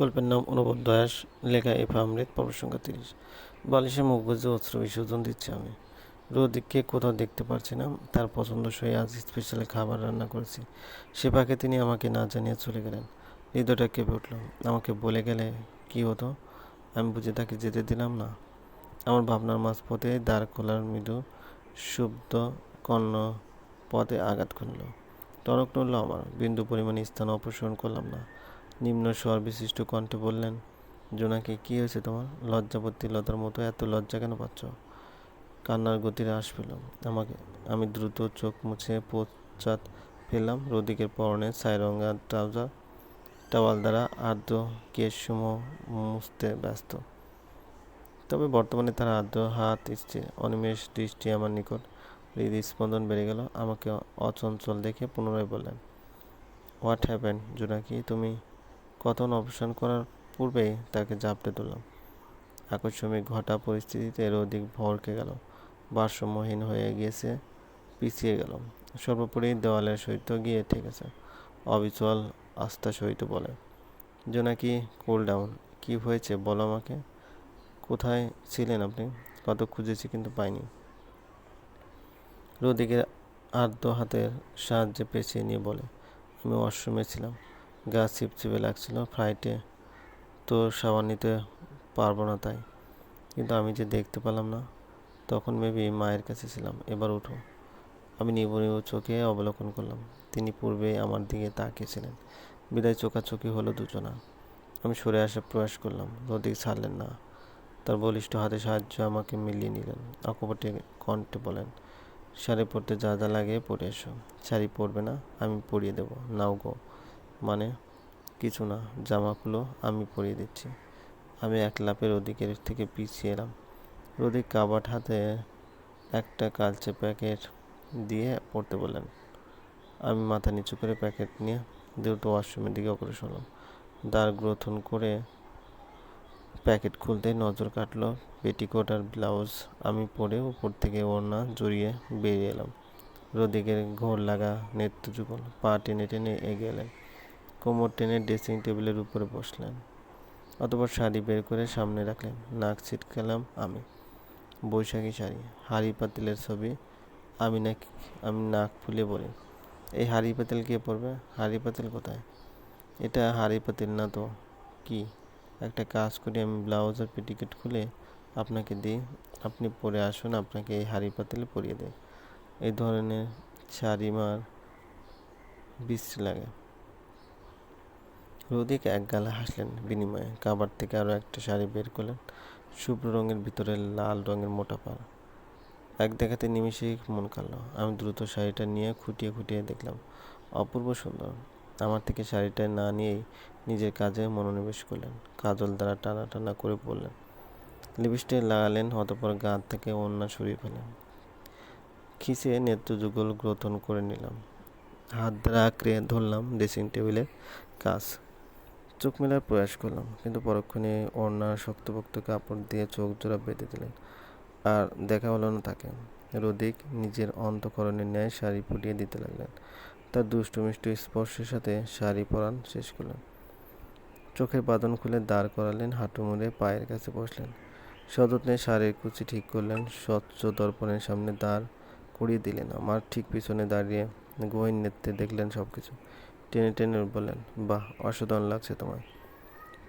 গল্পের নাম অনুভব দয়াস লেখা এফা অমৃত পর্ব সংখ্যা তিরিশ। বালিশে মুখ বুঝে অস্ত্র বিসর্জন দিচ্ছি আমি। রোদিককে কোথাও দেখতে পারছি না, তার পছন্দসই আজ স্পেশাল খাবার রান্না করেছি। সে ফাঁকে তিনি আমাকে না জানিয়ে চলে গেলেন। হৃদয়টা কেঁপে উঠল। আমাকে বলে গেলে কি হতো? আমি বুঝে তাকে যেতে দিলাম না। আমার ভাবনার মাঝপথে দ্বার খোলার মৃদু শুদ্ধ কর্ণ পথে আঘাত করল টনক নড়ল আমার। বিন্দু পরিমাণে স্থান অপসারণ করলাম না। নিম্ন স্বর বিশিষ্ট কণ্ঠে বললেন, জোনাকি, কী হয়েছে তোমার? লজ্জাবতী লতার মতো এত লজ্জা কেন পাচ্ছ? কান্নার গতির হ্রাস পেল আমাকে, আমি দ্রুত চোখ মুছে পশ্চাৎ ফেললাম। রদিকের পরনে ছাইরঙা ট্রাউজার, টাওয়াল দ্বারা আর্দ্র কেশসমূহ মুছতে ব্যস্ত। তবে বর্তমানে তার আর্দ্র হাত স্থির অনিমেষ দৃষ্টি আমার নিকট হৃদস্পন্দন বেড়ে গেল। আমাকে অচঞ্চল দেখে পুনরায় বললেন, হোয়াট হ্যাপেন জোনাকি, তুমি কথন অবসান করার পূর্বেই তাকে জাপটে তুললাম। আকস্মিক ঘটা পরিস্থিতিতে অধিক ভরকে গেল। ভারসাম্যহীন হয়ে গিয়েছে, পিছিয়ে গেল। সর্বোপরি দেওয়ালের সহিত গিয়ে ঠেকেছে। অবিচল আস্থা সহিত বলে জোনাকি কুল ডাউন কী হয়েছে বলো আমাকে? কোথায় ছিলেন আপনি? কত খুঁজেছি কিন্তু পাইনি। রোদিকের আর্দ্র হাতের সাহায্যে পেঁচিয়ে নিয়ে বলে, আমি ওয়াশরুমে ছিলাম। গা চিপচিপে লাগছিল ফ্লাইটে তো সাবান নিতে পারব না তাই। কিন্তু আমি যে দেখতে পেলাম না, তখন মেবি মায়ের কাছে ছিলাম। এবার উঠো। আমি নিবনীয় চোখে অবলোকন করলাম। তিনি পূর্বেই আমার দিকে তাকিয়েছিলেন। বিদায় চোখাচোখি হলো দুজনা। আমি সরে আসার প্রয়াস করলাম। রদিক ছাড়লেন না। তার বলিষ্ঠ হাতে সাহায্য আমাকে মিলিয়ে নিলেন। অকপটে কণ্ঠে বলেন, শাড়ি পরতে যা যা লাগে পরে এসো। শাড়ি পরবে না, আমি পরিয়ে দেবো। নাও গো। মানে কিছু না জামা খুলো আমি পরিয়ে দিচ্ছি। আমি এক লাপের ওদিকের থেকে পিছিয়ে এলাম। রদিক কাবাট হাতে একটা কালচে প্যাকেট দিয়ে পড়তে বললেন। আমি মাথা নিচু করে প্যাকেট নিয়ে দ্রুত ওয়াশরুমের দিকে অগ্রসর হলাম। দ্বার গ্রথন করে প্যাকেট খুলতে নজর কাটলো পেটিকোট আর ব্লাউজ। আমি পরে উপর থেকে ওড়না জড়িয়ে বেরিয়ে এলাম। রদিকের ঘোর লাগা নেত্র যুগল পা টেনে টেনে এগিয়ে এলেন। কোমর টেনে ড্রেসিং টেবিলের উপরে বসলেন অতপর শাড়ি বের করে সামনে রাখলেন। নাক ছিটকালাম আমি। বৈশাখী শাড়ি, হাড়ি পাতিলের ছবি। আমি নাকি, আমি নাক ফুলে বলি। এই হাড়ি পাতিল কে পড়বে হাড়ি পাতিল কোথায়? এটা হাড়ি পাতিল না তো? কি? একটা কাজ করি, আমি ব্লাউজ আর পেটিকোট খুলে আপনাকে দিই। আপনি পরে আসুন, আপনাকে এই হাড়ি পাতিলে পরিয়ে দেয় এই ধরনের শাড়ি মার বিশ্রী লাগে। রোদিক এক গালে হাসলেন বিনিময়ে। কাবার থেকে আরও একটা শাড়ি বের করলেন শুভ্র রঙের ভিতরে লাল রঙের মোটা পাড় এক দেখাতে নিমিশেই মন কাড়ল। আমি দ্রুত শাড়িটা নিয়ে খুঁটিয়ে খুঁটিয়ে দেখলাম, অপূর্ব সুন্দর। আমার থেকে শাড়িটা না নিয়েই নিজের কাজে মনোনিবেশ করলেন। কাজল দ্বারা টানা টানা করে পড়লেন লিপস্টিক লাগালেন, অতপর গা থেকে ওড়না সরিয়ে ফেলেন খিসে নেত্রযুগল গ্রথন করে নিলাম। হাত দ্বারা আঁকড়ে ধরলাম ড্রেসিং টেবিলের কাজ। চোখ মেলার প্রয়াস করলাম, কিন্তু পরক্ষণে ওড়নার শক্তপোক্ত কাপড় দিয়ে চোখ জোড়া বেঁধে দিলেন আর দেখা হলো না তাকে। রদিক নিজের অন্তকরণের ন্যায় শাড়ি ফুটিয়ে দিতে লাগলেন। তার দুষ্টু মিষ্টু স্পর্শের সাথে শাড়ি পরান শেষ করলেন। চোখের বাঁধন খুলে দাঁড় করালেন, হাঁটু মুড়ে পায়ের কাছে বসলেন। সযত্নে শাড়ির কুচি ঠিক করলেন, স্বচ্ছ দর্পণের সামনে দাঁড় করিয়ে দিলেন। আমার ঠিক পিছনে দাঁড়িয়ে গহীন নেত্রে দেখলেন সব কিছু টেনে টেনে বললেন, বাহ, অসাধারণ লাগছে তোমায়।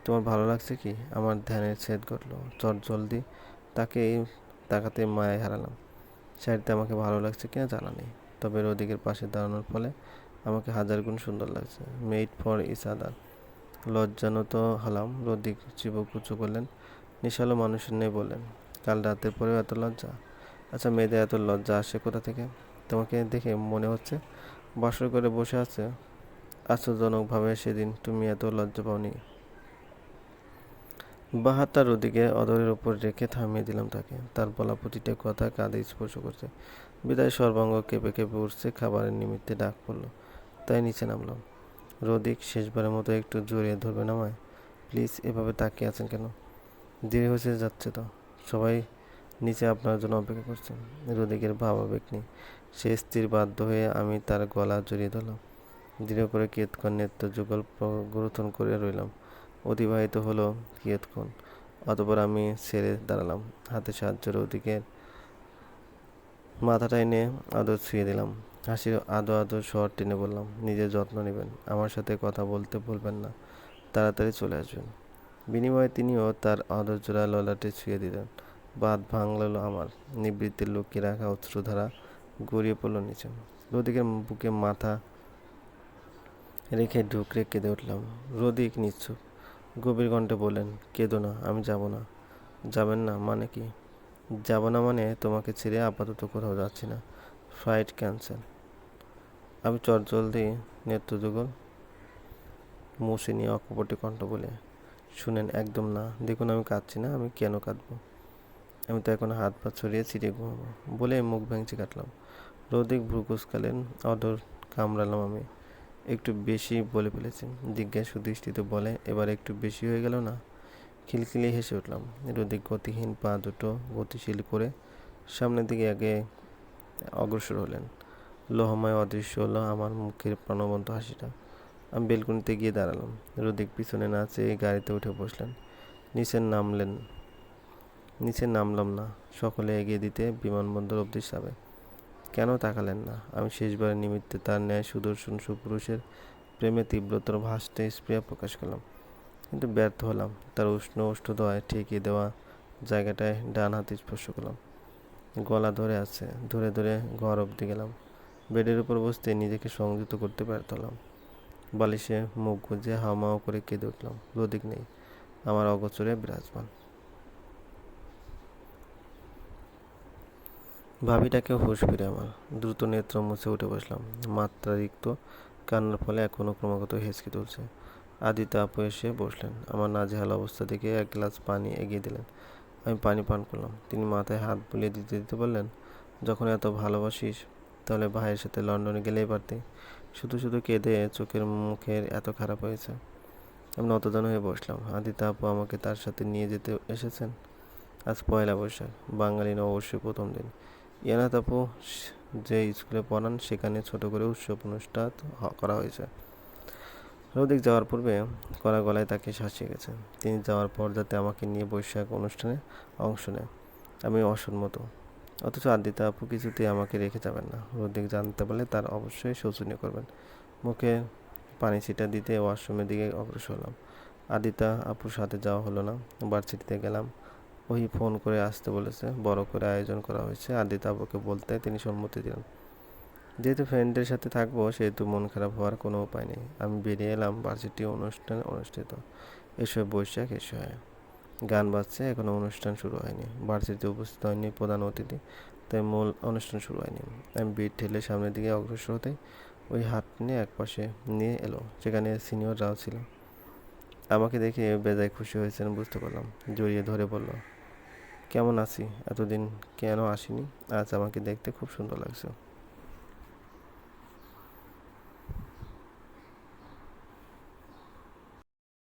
তোমার ভালো লাগছে কি? আমার ধ্যানের ছেদ ঘটলো। চট জলদি তাকে এই তাকাতে মায়ায় হারালাম। শাড়িতে আমাকে ভালো লাগছে কিনা জানা নেই। তবে রদিকের পাশে দাঁড়ানোর ফলে আমাকে হাজার গুণ সুন্দর লাগছে। মেড ফর ইস আদার লজ্জানত হলাম। রদিক চিবুক উঁচু করলেন। নিশালো মানুষের নেই বললেন, কাল রাতের পরেও এত লজ্জা? আচ্ছা মেয়েদের এত লজ্জা আসে কোথা থেকে? তোমাকে দেখে মনে হচ্ছে বাসর করে বসে আছে আশ্চর্যজনকভাবে সেদিন তুমি এত লজ্জা পাওনি। বাহাত্তার ওদিকে অদরের উপর রেখে থামিয়ে দিলাম তাকে। তার বলা প্রতিটা কথা কাঁধে স্পর্শ করছে। বিদায় সর্বাঙ্গ কেঁপে কেঁপে উঠছে, খাবারের নিমিত্তে ডাক পড়ল। তাই নিচে নামলাম। রদিক শেষবারের মতো একটু জড়িয়ে ধরবে না আমায়? প্লিজ, এভাবে তাকিয়ে আছেন কেন? দেরি হয়েছে, যাচ্ছে তো। সবাই নিচে আপনার জন্য অপেক্ষা করছেন। রদিকের ভাবাবেগ নেই। সে স্থির বাধ্য হয়ে আমি তার গলা জড়িয়ে ধরলাম। দৃঢ় করে কেতকর নেত্র যুগল গ্রথন করে রইলাম। অতিবাহিত হলো কিয়ৎক্ষণ, অতপর আমি সেরে দাঁড়ালাম। হাতে সাহায্য ওদিকে মাথাটা এনে আদর ছুঁয়ে দিলাম। হাসির আদো আদো স্বর টেনে বললাম, নিজের যত্ন নেবেন, আমার সাথে কথা বলতে বলবেন না, তাড়াতাড়ি চলে আসবেন। বিনিময়ে তিনিও তার আদর জোড়া ললাটে ছুঁয়ে দিলেন। বাদ ভাঙল আমার, নিবৃত্তির লোককে রাখা অশ্রুধারা গড়িয়ে পড়ল নিচে। রদিকের বুকে মাথা রেখে ঢুকরে কেঁদে উঠলাম। রদিক নিচ্ছু গভীর কণ্ঠে বললেন, কেঁদো না, আমি যাব না। যাবেন না মানে কি? যাব না মানে তোমাকে ছেড়ে আপাতত কোথাও যাচ্ছি না। Flight cancel. আমি চটজলদি নেত্রযুগল মুছে নিয়ে অকপটে কণ্ঠ বলে, শুনেন, একদম না। দেখুন, আমি কাঁদছি না, আমি কেন কাঁদবো? আমি তো এখন হাত পা ছড়িয়ে ছিঁড়ে ঘুমাবো বলে মুখ ভেঙচি কাটলাম। রোদিক ভ্রুকুসকালেন অদর কামড়ালাম আমি। একটু বেশি বলে ফেলেছি জিজ্ঞাসু দৃষ্টিতে বলে, এবার একটু বেশি হয়ে গেল না? খিলখিলি হেসে উঠলাম। রোদিক গতিহীন পা দুটো গতিশীল করে সামনের দিকে আগে অগ্রসর হলেন। লোহময় অদৃশ্য হলো আমার মুখের প্রাণবন্ত হাসিটা। আমি বেলকুনিতে গিয়ে দাঁড়ালাম। রোদিক পিছনে না চেয়ে গাড়িতে উঠে বসলেন। নিচে নামলেন। নিচে নামলাম না। সকলে এগিয়ে দিতে বিমানবন্দর অবধি যাবে কেন তাকালেন না? আমি শেষবারের নিমিত্তে তার ন্যায় সুদর্শন সুপুরুষের প্রেমে তীব্রতর ভাসতে স্প্রিয়া প্রকাশ করলাম। কিন্তু ব্যর্থ হলাম। তার উষ্ণ উষ্ঠদয় ঠেকিয়ে দেওয়া জায়গাটায় ডান হাতে স্পর্শ করলাম। গলা ধরে আছে, ধরে ধরে ঘর অবধি গেলাম। বেডের উপর বসতে নিজেকে সংযুক্ত করতে ব্যর্থ হলাম। বালিশে মুখ গুজে হাওমাও করে কেঁদে উঠলাম। রোদিক নেই। আমার অগোচরে বিরাজমান। ভাবিটাকেও হুঁশ ফিরে আমার। দ্রুত নেত্র মুছে উঠে বসলাম। মাত্রারিক্ত কান্নার ফলে এখনও ক্রমাগত হেঁচকে তুলছে। আদিত্য আপু এসে বসলেন। আমার নাজেহাল অবস্থা দেখে এক গ্লাস পানি এগিয়ে দিলেন। আমি পানি পান করলাম। তিনি মাথায় হাত বুলিয়ে দিতে দিতে বললেন, যখন এত ভালোবাসিস, তাহলে ভাইয়ের সাথে লন্ডনে গেলেই পারতি। শুধু শুধু কেঁদে চোখের মুখের এত খারাপ হয়েছে। আমি নতদান হয়ে বসলাম। আদিত্য আপু আমাকে তার সাথে নিয়ে যেতে এসেছেন। আজ পয়লা বৈশাখ। বাঙালি অবশ্যই প্রথম দিন। ইয়ানাত আপু যে স্কুলে পড়ান, সেখানে ছোট করে উৎসব অনুষ্ঠান করা হয়েছে। রৌদিক যাওয়ার পূর্বে কড়া গলায় তাকে শাসিয়ে গেছে। তিনি যাওয়ার পর যাতে আমাকে নিয়ে বৈশাখ অনুষ্ঠানে অংশ নেয়। আমি অসম্মত। অথচ আদিতা আপু কিছুতেই আমাকে রেখে যাবেন না। রৌদিক জানতে পারলে তার অবশ্যই শোচনীয় করবেন। মুখে পানি ছিটা দিতে ওয়াশরুমের দিকে অগ্রসর হলাম। আদিতা আপুর সাথে যাওয়া হলো না। ভার্সিটিতে গেলাম। ওই ফোন করে আসতে বলেছে, বড় করে আয়োজন করা হয়েছে। আদিতা আপুকে বলতে তিনি সম্মতি দিলেন। যেহেতু ফ্রেন্ডদের সাথে থাকব, সেহেতু মন খারাপ হওয়ার কোনো উপায় নেই। আমি বেরিয়ে এলাম ভার্সিটি অনুষ্ঠান অনুষ্ঠিত। এসব বৈশাখ, এসে হয় গান বাজছে এখনও অনুষ্ঠান শুরু হয়নি। ভার্সিটিতে উপস্থিত হয়নি প্রধান অতিথি, তাই মূল অনুষ্ঠান শুরু হয়নি। আমি বিট ঠেলে সামনের দিকে অগ্রসর হতে ওই হাত নিয়ে এক পাশে নিয়ে এলো সেখানে সিনিয়ররাও ছিল আমাকে দেখে বেজায় খুশি হয়েছেন, বুঝতে পারলাম। জড়িয়ে ধরে বলল, কেমন আছি? এতদিন কেন আসিনি? আজ আমাকে দেখতে খুব সুন্দর লাগছে।